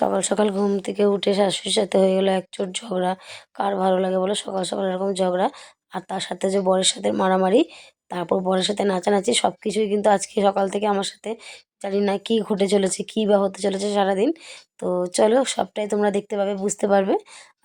সকাল সকাল ঘুম থেকে উঠে শাশুড়ির সাথে হয়ে গেলো একচোট ঝগড়া। কার ভালো লাগে বলো? সকাল সকাল এরকম ঝগড়া। আর তার সাথে যে বরের সাথে মারামারি, তারপর বরের সাথে নাচানাচি সব কিছুই কিন্তু আজকে সকাল থেকে আমার সাথে জানি না কী ঘটে চলেছে, কী বা হতে চলেছে সারাদিন। তো চলো সবটাই তোমরা দেখতে পাবে, বুঝতে পারবে।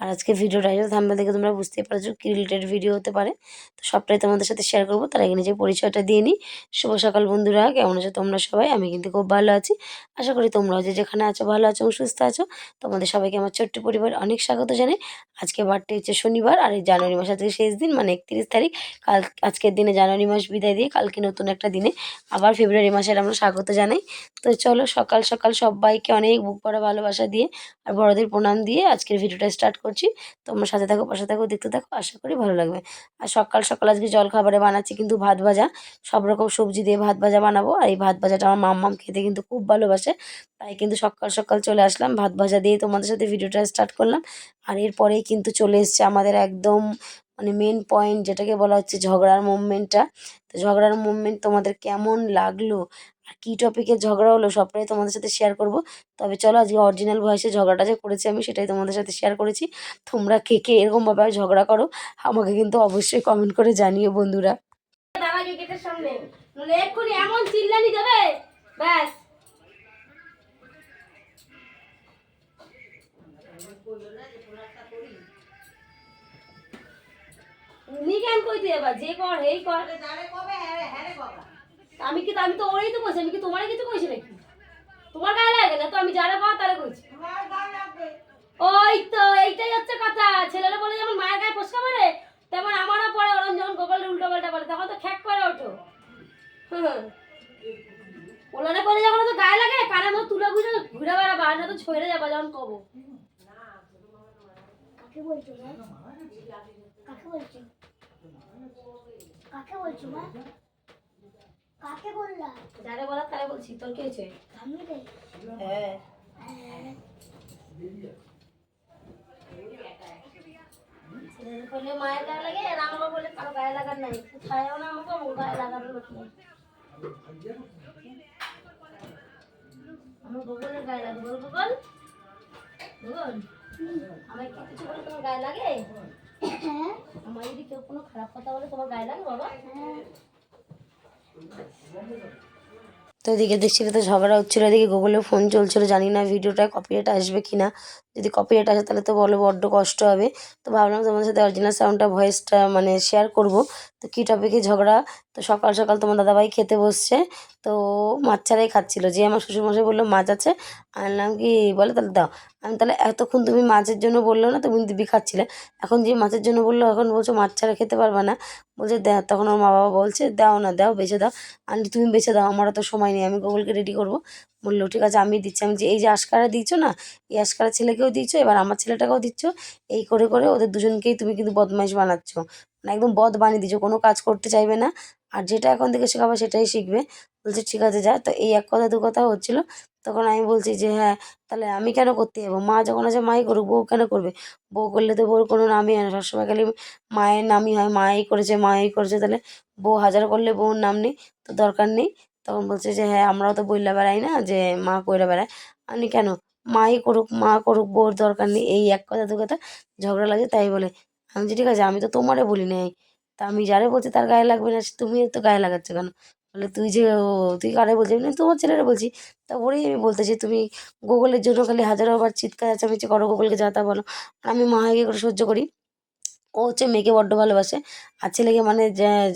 আর আজকে ভিডিও টাইটেল থাম্বেল দেখে তোমরা বুঝতেই পারছ কী রিলেটেড ভিডিও হতে পারে। তো সবটাই তোমাদের সাথে শেয়ার করব, তার আগে নিজের পরিচয়টা দিয়ে নিই। শুভ সকাল বন্ধুরা, কেমন আছো তোমরা সবাই? আমি কিন্তু খুব ভালো আছি। আশা করি তোমরাও যে যেখানে আছো ভালো আছো এবং সুস্থ আছো। তোমাদের সবাইকে আমার ছোট্ট পরিবার অনেক স্বাগত জানাই। আজকে বার্থডে হচ্ছে শনিবার আর এই জানুয়ারি মাস আজকে শেষ দিন মানে একত্রিশ তারিখ। কাল, আজকের দিনে জানুয়ারি মাস বিদায় দিয়ে কালকে নতুন একটা দিনে আবার ফেব্রুয়ারি মাসের আমরা স্বাগত জানাই। তো চলো সকাল সকাল সবাইকে অনেক বুক ভরা ভালোবাসা দিয়ে আর বড়দের প্রণাম দিয়ে আজকের ভিডিওটা স্টার্ট করছি। তোমরা সাথে থাকো, পাশে থাকো, দেখতে থাকো, আশা করি ভালো লাগবে। আর সকাল সকাল আজকে জল খাবারে বানাচ্ছি কিন্তু ভাত ভাজা। সব রকম সবজি দিয়ে ভাত ভাজা বানাবো আর এই ভাত ভাজাটা আমার মাম্মাম খেতে কিন্তু খুব ভালোবাসে। তাই কিন্তু সকাল সকাল চলে আসলাম, ভাত ভাজা দিয়ে তোমাদের সাথে ভিডিওটা স্টার্ট করলাম। আর এরপরেই কিন্তু চলে এসছে আমাদের একদম মানে মেন পয়েন্ট যেটাকে বলা হচ্ছে ঝগড়ার মুভমেন্টটা তো ঝগড়ার মুভমেন্ট তোমাদের কেমন লাগল আর কী টপিকে ঝগড়া হলো সবটাই তোমাদের সাথে শেয়ার করব। তবে চলো আজকে অরিজিনাল ভয়েসে ঝগড়াটা যে করেছি আমি সেটাই তোমাদের সাথে শেয়ার করেছি। তোমরা কে কে এরকমভাবে ঝগড়া করো আমাকে কিন্তু অবশ্যই কমেন্ট করে জানিও বন্ধুরা। দাঁড়াগে গেটের সামনে? নইলে এক্ষুনি এমন চিল্লানি দেবে? ব্যাস। নি কেন কইতে এবার? যে কর এই কর। আমি কি আমি তো ওরই তো কইছি, আমি কি তোমারই কিছু কইছি নাকি? তোমার গায়ে লাগে না তো আমি যারা পাওয়া তারা কইছি। ওই তো, এইটাই হচ্ছে কথা। ছেলেরা বলে যেমন মায়ের গায়ে ফসকা মারে, তেমন আমারও পরে ওরম যখন গোপালের উল্টো পাল্টা বলে, তখন তো খ্যাক করে ওঠো। হুম। ওলানে করে যখন তো গায়ে লাগে, কানে মতো তুলে বুঝে ঘুরে বেড়াবা না তো ছড়ে যাবা যখন কবো। কাকে বলছো কাকে বলছো? কাকে বলছো মা কাকে বললা? যারে বলা তারে বলছি তোর কি হয়েছে? আমি রে। হ্যাঁ। বলে মায়ের গায়ে লাগে আর আমাকে বলে কারও গায়ে লাগার নাই। কোথায়ও না আমাকে আমার গায়ে লাগানোর লোক নেই। আমার গোগলের গায়ে লাগে। বল গোগল গোগল আমার কি কিছু বলে তোমার গায়ে লাগে? হ্যাঁ। আমার যদি কেউ কোনো খারাপ কথা বলে তোমার গায়ে লাগে বাবা? হ্যাঁ। তো এদিকে দেখছি তো ঝগড়া হচ্ছিল, এদিকে গুগলে ফোন চলছিল, জানি না ভিডিওটা কপিরাইট আসবে কি না যদি কপিরাইট আসে তাহলে তো বলো বড্ড কষ্ট হবে। তো ভাবলাম তোমাদের সাথে অরিজিনাল সাউন্ডটা ভয়েসটা মানে শেয়ার করব। তো কী টপিকে ঝগড়া? তো সকাল সকাল তোমার দাদাভাই খেতে বসছে। তো মাছ ছাড়াই খাচ্ছিলো। যে আমার শ্বশুরমশাই বলল, মাছ আছে? আনলাম কি? বলে তাহলে দাও। আমি তাহলে এতক্ষণ তুমি মাছের জন্য বলল না? তুমি দিবি খাচ্ছিলে। এখন যে মাছের জন্য বলল, এখন বলছো মাছ ছাড়া খেতে পারবে না। বলছে দে তখন ওর মা বাবা বলছে, দাও না, দাও, বেছে দাও। আন্টি, তুমি বেছে দাও আমারও তো সময় নেই, আমি গুগলকে রেডি করব। বলল, ঠিক আছে, আমি দিচ্ছি। আমি যে এই যে আশকারা দিচ্ছ না, এই আশকারা ছেলেকেও দিচ্ছ এবার আমার ছেলেটাকেও দিচ্ছ, এই করে করে ওদের দুজনকেই তুমি কিন্তু বদমাইশ বানাচ্ছ। মানে একদম বদ বানিয়ে দিচ্ছ কোনো কাজ করতে চাইবে না। আর যেটা এখন থেকে শেখাবো সেটাই শিখবে। বলছে, ঠিক আছে, যা। তো এই এক কথা, দু কথা হচ্ছিল। তখন আমি বলছি যে হ্যাঁ তাহলে আমি কেন করতে যাব? মা যখন আছে, মাই করুক, বউ কেন করবে? বউ করলে তো বউর কোনো নামই হয় না, সবসময় খালি মায়ের নামই হয়, মাই করেছে মাই করেছে, তাহলে বউ হাজার করলে বউর নাম নেই, তো দরকার নেই। তখন বলছে যে হ্যাঁ আমরাও তো বইলা বেড়াই না যে মা কইরা বেড়ায়। আমি কেন? মাই করুক মা করুক বউর দরকার নেই এই এক কথা দু কথা ঝগড়া লাগে তাই বলে। আমি বলছি ঠিক আছে আমি তো তোমারে বলি নাই। তা আমি যারে বলছি তার গায়ে লাগবে না তুমি তো গায়ে লাগাচ্ছ কেন? বলে তুই যে তুই কারে বলছি বললাম, তোমার ছেলেরা বলছি। তা ওরেই আমি বলতে বলতেছি তুমি গুগলের জন্য খালি হাজারো বার চিৎকার আছে চেঁচামেচি করো গুগলকে যা তা বলো। আমি মা হয়ে করে সহ্য করি। ও হচ্ছে মেয়েকে বড্ড ভালোবাসে। আর ছেলেকে মানে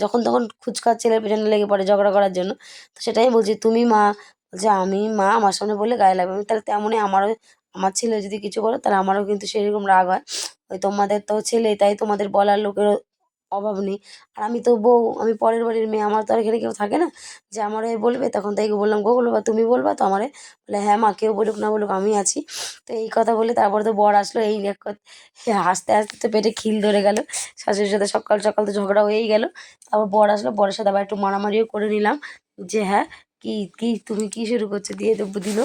যখন তখন খুচকা ছেলের পেছনে লেগে পড়ে ঝগড়া করার জন্য। তো সেটাই বলছি, তুমি মা। বলছে, আমি মা, আমার সামনে বলে গায়ে লাগবে। আমি তাহলে তেমনই আমারও, আমার ছেলে যদি কিছু করো, তাহলে আমারও কিন্তু সেরকম রাগ হয়। ওই তোমাদের তো ছেলে, তাই তোমাদের বলার লোকেরও অভাব নেই। আর আমি তো বউ, আমি পরের বাড়ির মেয়ে, আমার তো আর এখানে কেউ থাকে না। যে আমার হয়ে বলবে, তখন তাই বললাম, গো বলবা তুমি বলবা? তো আমারে বলে হ্যাঁ মা, কেউ বলুক, না বলুক, আমি আছি। তো এই কথা বলে তারপরে তো বর আসলো, এই এক কথা হাসতে হাসতে তো পেটে খিল ধরে গেল। শাশুড়ির সাথে সকাল সকাল তো ঝগড়া হয়েই গেল। তারপর বর আসলো, বরের সাথে আবার একটু মারামারিও করে নিলাম। যে হ্যাঁ কি কি, তুমি কি শুরু করছ? দিয়ে দেবো দিল।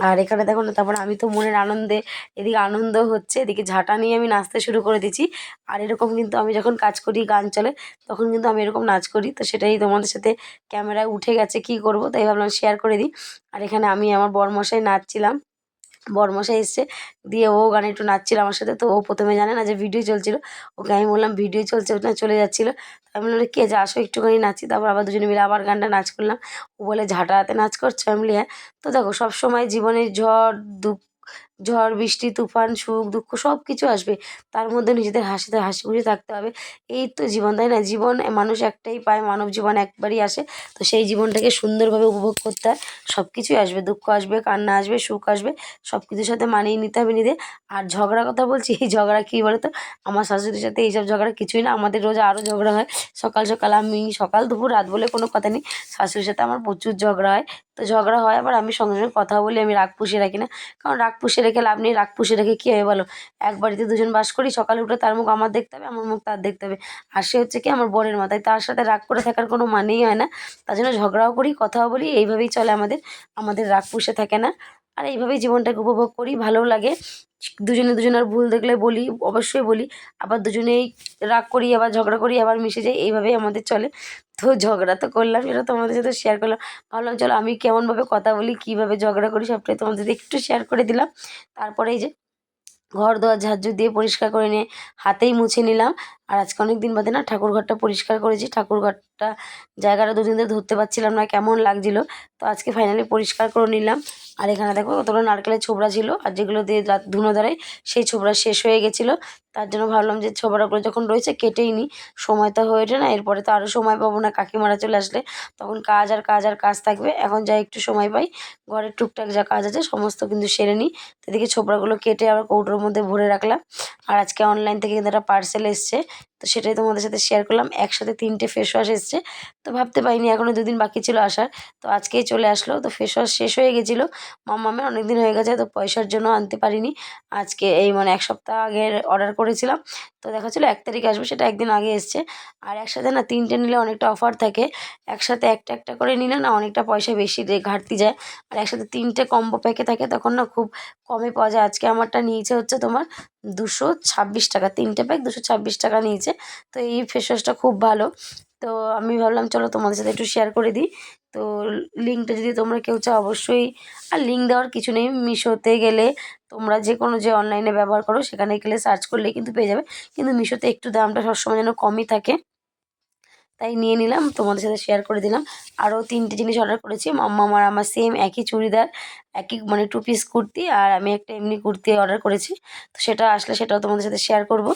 আর এখানে দেখো না, তারপর আমি তো মনের আনন্দে, এদিকে আনন্দ হচ্ছে, এদিকে ঝাঁটা নিয়ে আমি নাচতে শুরু করে দিচ্ছি আর এরকম কিন্তু আমি যখন কাজ করি গান চলে, তখন কিন্তু আমি এরকম নাচ করি। তো সেটাই তোমাদের সাথে ক্যামেরায় উঠে গেছে, কি করব? তাই ভাবলাম শেয়ার করে দিই। আর এখানে আমি আমার বরমশাই নাচছিলাম। বরমশাই এসছে, দিয়ে ও গানে একটু নাচছিল আমার সাথে, তো ও প্রথমে জানে না যে ভিডিও চলছিল। ওকে আমি বললাম ভিডিও চলছে? ওটা চলে যাচ্ছিল। আমি বললাম, কে? যে, আসো, একটুখানি নাচি। তারপর আবার দুজনে মিলে আবার গানটা নাচ করলাম। ও বলে, ঝাঁটা হাতে নাচ করছে? আমি হ্যাঁ। তো দেখো, সবসময় জীবনের ঝড়, দুঃখ ঝড়, বৃষ্টি, তুফান, সুখ, দুঃখ সব কিছু আসবে। তার মধ্যে নিজেদের হাসিতে হাসি খুশি থাকতে হবে। এই তো জীবন, তাই না? জীবন মানুষ একটাই পায়, মানব জীবন একবারই আসে। তো সেই জীবনটাকে সুন্দরভাবে উপভোগ করতে হয়। সব কিছুই আসবে, দুঃখ আসবে, কান্না আসবে, সুখ আসবে। সব কিছুর সাথে মানিয়ে নিতে হবে নিজে আর ঝগড়ার কথা বলছি, এই ঝগড়া কী বলো তো আমার শাশুড়ির সাথে এইসব ঝগড়া কিছুই না। আমাদের রোজ আরও ঝগড়া হয়। সকাল সকাল আমি সকাল, দুপুর, রাত বলে কোনো কথা নেই। শাশুড়ির সাথে আমার প্রচুর ঝগড়া হয়। তো ঝগড়া হয় আবার আমি সঙ্গে সঙ্গে কথা বলি, আমি রাগ পুষে রাখি না। কারণ রাগ পুষে রেখে লাভ নেই, রাগ পুষে রেখে কী হবে বলো? এক বাড়িতে দুজন বাস করি, সকালে উঠে তার মুখ আমার দেখতে হবে, আমার মুখ তার দেখতে হবে। আর সে হচ্ছে কি আমার বোনের মাথায় তার সাথে রাগ করে থাকার কোনো মানেই হয় না। তার জন্য ঝগড়াও করি, কথাও বলি, এইভাবেই চলে আমাদের আমাদের রাগ পুষে থাকে না। আর এইভাবেই জীবনটাকে উপভোগ করি, ভালোও লাগে। দুজনে দুজনের ভুল দেখলে বলি, অবশ্যই বলি। আবার দুজনেই রাগ করি, আবার ঝগড়া করি, আবার মিশে যাই, এইভাবেই আমাদের চলে। তো ঝগড়া তো করলাম সেটা তোমাদের সাথে শেয়ার করলাম। ভাবলাম, চলো আমি কেমনভাবে কথা বলি, কীভাবে ঝগড়া করি, সবটাই তোমাদের একটু শেয়ার করে দিলাম। তারপরে এই যে ঘর দোয়ার ঝাড়ঝুড় দিয়ে পরিষ্কার করে নিয়ে হাতেই মুছে নিলাম। আর আজকে অনেক দিন বাদে না ঠাকুর ঘরটা পরিষ্কার করেছি। ঠাকুর ঘরটা জায়গাটা দুদিন ধরে ধরতে পারছিলাম না, কেমন লাগছিল। তো আজকে ফাইনালি পরিষ্কার করে নিলাম। আর এখানে দেখো কতগুলো নারকেলের ছোবড়া ছিল, আর যেগুলো দিয়ে ধুনো ধরাই সেই ছোবড়া শেষ হয়ে গেছিল। তার জন্য ভাবলাম যে ছোবড়াগুলো যখন রয়েছে কেটেই নিই সময় তো হয়ে ওঠে না, এরপরে তো আরও সময় পাবো না কাকিমারা চলে আসলে। তখন কাজ আর কাজ আর কাজ থাকবে, এখন যা একটু সময় পাই। ঘরের টুকটাক যা কাজ আছে সমস্ত কিন্তু সেরে নিই এদিকে ছোবড়াগুলো কেটে আবার কৌটোর মধ্যে ভরে রাখলাম। আর আজকে অনলাইন থেকে কিন্তু একটা পার্সেল এসছে তো সেটাই তোমাদের সাথে শেয়ার করলাম। একসাথে তিনটে ফেস ওয়াশ এসছে। তো ভাবতে পারিনি এখনও দুদিন বাকি ছিল আসার। তো আজকেই চলে আসলো। তো ফেস ওয়াশ শেষ হয়ে গেছিল। মামামের অনেক দিন হয়ে গেছে। তো পয়সার জন্য আনতে পারিনি। আজকে এই মানে এক সপ্তাহ আগে অর্ডার করেছিলাম। তো দেখা ছিল এক তারিখ আসবে, সেটা একদিন আগে এসছে। আর একসাথে না তিনটে নিলে অনেকটা অফার থাকে। একসাথে একটা একটা করে নিলে না অনেকটা পয়সা বেশি ঘাটতি যায়। আর একসাথে তিনটে কম্বো প্যাকে থাকে, তখন না খুব কমে পাওয়া যায়। আজকে আমারটা নিয়েছে হচ্ছে তোমার দুশো ছাব্বিশ টাকা। তিনটে প্যাক দুশো ছাব্বিশ টাকা নিয়েছে। তো এই ফেস ওয়াশটা খুব ভালো। তো আমি ভাবলাম, চলো তোমাদের সাথে একটু শেয়ার করে দিই। তো লিঙ্কটা যদি তোমরা কেউ চাও, অবশ্যই আর লিঙ্ক দেওয়ার কিছু নেই, মিশোতে গেলে তোমরা যে কোনো যে অনলাইনে ব্যবহার করো, সেখানে গেলে সার্চ করলে কিন্তু পেয়ে যাবে। কিন্তু মিশোতে একটু দামটা সবসময় যেন কমই থাকে। তাই নিয়ে নিলাম, তোমাদের সাথে শেয়ার করে দিলাম। আরও তিনটে জিনিস অর্ডার করেছি, মাম্মা আমার আমার সেম একই চুড়িদার, একই মানে টু পিস কুর্তি, আর আমি একটা এমনি কুর্তি অর্ডার করেছি। তো সেটা আসলে সেটাও তোমাদের সাথে শেয়ার করব।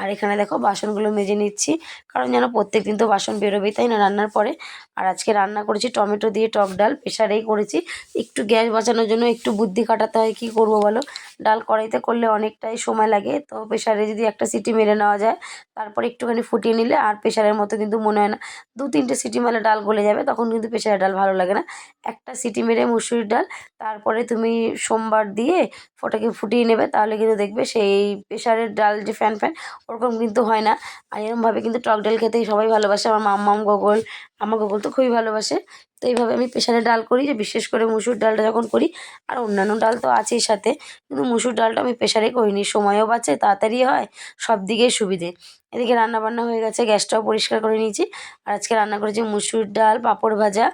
আর এখানে দেখো বাসনগুলো মেজে নিচ্ছি, কারণ যেন প্রত্যেক দিন তো বাসন বেরোবেই, তাই না, রান্নার পরে। আর আজকে রান্না করেছি টমেটো দিয়ে টক ডাল প্রেশারেই করেছি। একটু গ্যাস বাঁচানোর জন্য একটু বুদ্ধি কাটাতে হয়, কী করব বলো? ডাল কড়াইতে করলে অনেকটাই সময় লাগে। তো প্রেশারে যদি একটা সিটি মেরে নেওয়া যায়, তারপরে একটুখানি ফুটিয়ে নিলে আর প্রেশারের মতো কিন্তু মনে হয় না, দু তিনটে সিটি মেরে ডাল গলে যাবে, তখন কিন্তু প্রেশারের ডাল ভালো লাগে না। একটা সিটি মেরে মুসুরির ডাল, তারপরে তুমি সোমবার দিয়ে ওটাকে ফুটিয়ে নেবে, তাহলে কিন্তু দেখবে সেই প্রেশারের ডাল যে ফ্যান ফ্যান, ওরকম কিন্তু হয় না। আর এরকমভাবে কিন্তু টক ডাল খেতেই সবাই ভালোবাসে। আমার মাম্মাম গগল আমার গগল তো খুবই ভালোবাসে। তো এইভাবে আমি প্রেশারে ডাল করি, যে বিশেষ করে মুসুর ডালটা যখন করি, আর অন্যান্য ডাল তো আছেই সাথে, কিন্তু মুসুর ডালটা আমি প্রেশারে করিনি। সময়ও বাঁচে, তাড়াতাড়ি হয়, সব দিকেই সুবিধে। এদিকে রান্না বান্না হয়ে গেছে, গ্যাসটাও পরিষ্কার করে নিয়েছি। আর আজকে রান্না করেছি মুসুর ডাল, পাঁপড় ভাজা,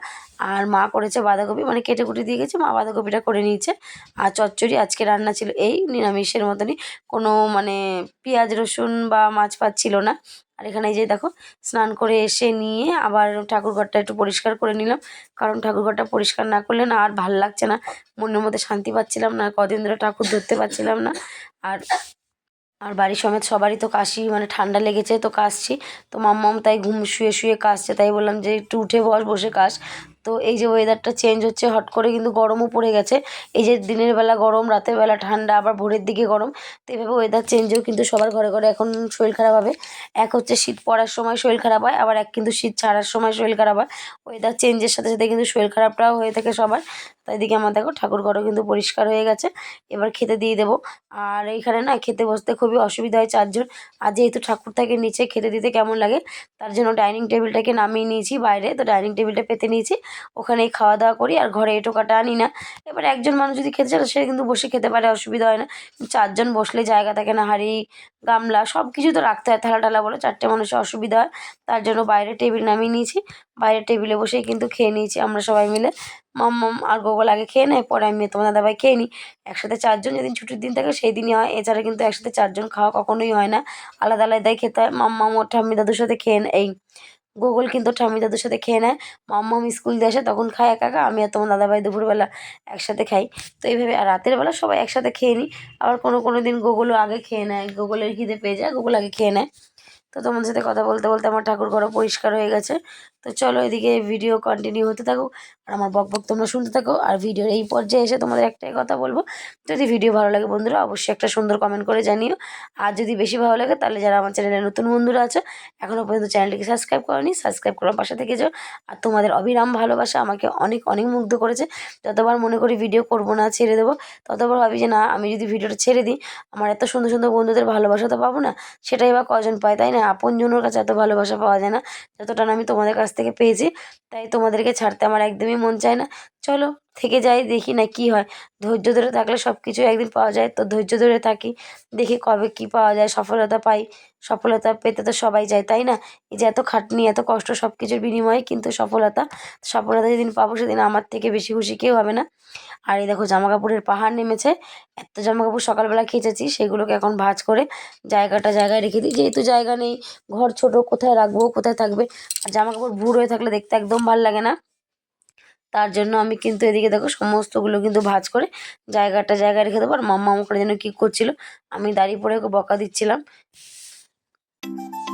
আর মা করেছে বাঁধাকপি মানে কেটে কুটে দিয়ে গেছে, মা বাঁধাকপিটা করে নিয়েছে। আর চচ্চড়ি আজকে রান্না ছিল এই নিরামিষের মতনই, কোনো মানে পেঁয়াজ, রসুন বা মাছ ফাছ ছিল না। আর এখানে যে দেখো, স্নান করে এসে নিয়ে আবার ঠাকুরঘরটা একটু পরিষ্কার করে নিলাম। কারণ ঠাকুরঘরটা পরিষ্কার না করলে না আর ভালো লাগছে না। মনের মধ্যে শান্তি পাচ্ছিলাম না, কদিন ধরে ঠাকুর ধরতে পারছিলাম না। আর আর বাড়ির সমেত সবারই তো কাশি মানে ঠান্ডা লেগেছে তো কাশছি। তো মাম্মাম তাই ঘুম শুয়ে শুয়ে কাশছে, তাই বললাম যে একটু উঠে বস, বসে কাশ। তো এই যে ওয়েদারটা চেঞ্জ হচ্ছে, হট করে কিন্তু গরমও পড়ে গেছে। এই যে দিনের বেলা গরম, রাতের বেলা ঠান্ডা, আবার ভোরের দিকে গরম, তো এভাবে ওয়েদার চেঞ্জেও কিন্তু সবার ঘরে ঘরে এখন শরীর খারাপ হবে। এক হচ্ছে শীত পড়ার সময় শরীর খারাপ হয়, আবার এক কিন্তু শীত ছাড়ার সময় শরীর খারাপ হয়। ওয়েদার চেঞ্জের সাথে সাথে কিন্তু শরীর খারাপটাও হয়ে থাকে সবার। তাই দিকে আমার দেখো, ঠাকুর ঘরও কিন্তু পরিষ্কার হয়ে গেছে। এবার খেতে দিয়ে দেবো। আর এইখানে না খেতে বসতে খুবই অসুবিধা হয় চারজন। আর যেহেতু ঠাকুর থাকে নিচে, খেতে দিতে কেমন লাগে, তার জন্য ডাইনিং টেবিলটাকে নামিয়ে নিয়েছি বাইরে। তো ডাইনিং টেবিলটা পেতে নিয়েছি। ওখানেই খাওয়া দাওয়া করি আর ঘরে এঁটো কাটা আনি না। এবার একজন মানুষ যদি খেতে চায়, সে কিন্তু বসে খেতে পারে, অসুবিধা হয় না। চারজন বসলে জায়গা থাকে না, হাঁড়ি, গামলা সব কিছু তো রাখতে হয় থালা টালা বলে, চারটে মানুষের অসুবিধা হয়। তার জন্য বাইরে টেবিল নামিয়ে নিয়েছি। বাইরের টেবিলে বসেই কিন্তু খেয়ে নিয়েছি আমরা সবাই মিলে। মাম্মাম আর গোগল আগে খেয়ে নেয়, পরে আমি তোমার দাদাভাই খেয়ে নিই। একসাথে চারজন যেদিন ছুটির দিন থাকে সেই দিনই হয়। এছাড়া কিন্তু একসাথে চারজন খাওয়া কখনোই হয় না। আলাদা আলাদাই খেতে হয়। মাম্মাম ওর ঠাম্মি দাদুর সাথে খেয়ে এই গোগল কিন্তু ঠামি দাদুর সাথে খেয়ে নেয়। মাম্মাম স্কুল দিয়ে আসে, তখন খায় একা একা, আমি আর তোমার দাদাভাই দুপুরবেলা একসাথে খাই। তো এইভাবে আর রাতের বেলা সবাই একসাথে খেয়ে নিই। আবার কোনো কোনো দিন গোগলও আগে খেয়ে নেয়, গোগলের খিদে পেয়ে যায়, গোগল আগে খেয়ে নেয়। তো তোমাদের সাথে কথা বলতে বলতে আমার ঠাকুর ঘরও পরিষ্কার হয়ে গেছে। তো চলো এদিকে ভিডিও কন্টিনিউ হতে থাকুক আর আমার বক বক তোমরা শুনতে থাকো আর ভিডিওর এই পর্যায়ে এসে তোমাদের একটাই কথা বলব। যদি ভিডিও ভালো লাগে বন্ধুরা, অবশ্যই একটা সুন্দর কমেন্ট করে জানিও। আর যদি বেশি ভালো লাগে তাহলে যারা আমার চ্যানেলে নতুন বন্ধুরা আছো এখনও পর্যন্ত চ্যানেলটিকে সাবস্ক্রাইব করনি সাবস্ক্রাইব করার পাশে থেকে যাও। আর তোমাদের অবিরাম ভালোবাসা আমাকে অনেক অনেক মুগ্ধ করেছে। যতবার মনে করি ভিডিও করব না, ছেড়ে দেবো, ততবার ভাবি যে না, আমি যদি ভিডিওটা ছেড়ে দিই, আমার এত সুন্দর সুন্দর বন্ধুদের ভালোবাসা তো পাবো না, সেটাই বা কজন পায়, তাই না? আপনজনের কাছে এত ভালোবাসা পাওয়া যায় না, যতটা আমি তোমাদের কাছ থেকে পেয়েছি। তাই তোমাদেরকে ছাড়তে আমার একদমই মন চায় না। চলো, থেকে যাই, দেখি না কি হয়। ধৈর্য ধরে থাকলে সব কিছু একদিন পাওয়া যায়। তো ধৈর্য ধরে থাকি, দেখি কবে কি পাওয়া যায়, সফলতা পাই। সফলতা পেতে তো সবাই যায় তাই না? এই যে এত খাটনি, এত কষ্ট সব কিছুর বিনিময়ে কিন্তু সফলতা সফলতা যেদিন পাবো সেদিন আমার থেকে বেশি খুশি কেউ হবে না। আর এই দেখো জামা কাপড়ের পাহাড় নেমেছে, এত জামা কাপড় সকালবেলা খেঁচেছি, সেগুলোকে এখন ভাঁজ করে জায়গাটা জায়গায় রেখে দিই। যেহেতু জায়গা নেই, ঘর ছোট, কোথায় রাখব, কোথায় থাকবে? আর জামা কাপড় ভুর হয়ে থাকলে দেখতে একদম ভালো লাগে না। তার জন্য আমি কিন্তু এদিকে দেখো সমস্তগুলো কিন্তু ভাঁজ করে জায়গাটা জায়গায় রেখে দেবো। আর মাম্মা আমাকে যেন কী করছিল, আমি দাঁড়িয়ে পড়ে ওকে বকা দিচ্ছিলাম। Thank you.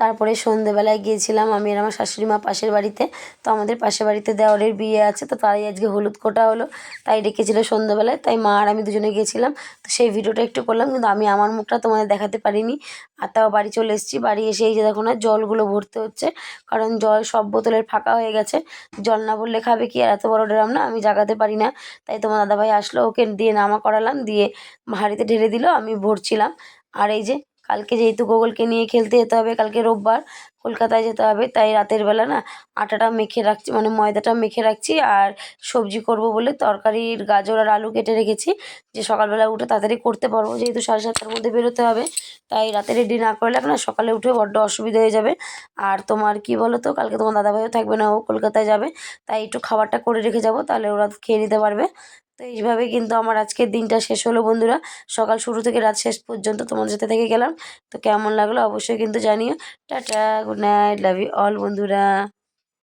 তারপরে সন্ধেবেলায় গিয়েছিলাম আমি আর আমার শাশুড়ি মা পাশের বাড়িতে। তো আমাদের পাশের বাড়িতে দেওরের বিয়ে আছে, তো তাই আজকে হলুদ কোটা হলো, তাই ডেকেছিল সন্ধেবেলায়। তাই মা আর আমি দুজনে গিয়েছিলাম, তো সেই ভিডিওটা একটু করলাম, কিন্তু আমি আমার মুখটা তোমাদের দেখাতে পারিনি। আর তাও বাড়ি চলে এসেছি, বাড়ি এসে এই যে দেখো না, জলগুলো ভরতে হচ্ছে, কারণ জল সব বোতলের ফাঁকা হয়ে গেছে। জল না ভরলে খাবে কি? আর এত বড় ড্রাম না, আমি জাগাতে পারি না। তাই তোমার দাদাভাই আসলো, ওকে দিয়ে নামা করালাম, দিয়ে হাঁড়িতে ঢেলে দিল, আমি ভরছিলাম। আর এই যে কালকে যেহেতু গোগলকে নিয়ে খেলতে যেতে হবে, কালকে রোববার কলকাতায় যেতে হবে, তাই রাতের বেলা না আটাটা মেখে রাখছি মানে ময়দাটা মেখে রাখছি আর সবজি করব বলে তরকারির গাজর আর আলু কেটে রেখেছি। যে সকালবেলা উঠে তাড়াতাড়ি করতে পারব, যেহেতু সাড়ে সাতটার মধ্যে বেরোতে হবে, তাই রাতে রেডি না করলে না সকালে উঠে বড্ড অসুবিধা হয়ে যাবে। আর তোমার কি বলো তো কালকে তোমার দাদাভাইও থাকবে না, ও কলকাতায় যাবে, তাই একটু খাবারটা করে রেখে যাব, তাহলে ওরা খেয়ে নিতে পারবে। তো এইভাবে কিন্তু আমার আজকের দিনটা শেষ হলো বন্ধুরা। সকাল শুরু থেকে রাত শেষ পর্যন্ত তোমাদের সাথে থেকে গেলাম। তো কেমন লাগল অবশ্যই কিন্তু জানিও। Tata, good night love you all বন্ধুরা।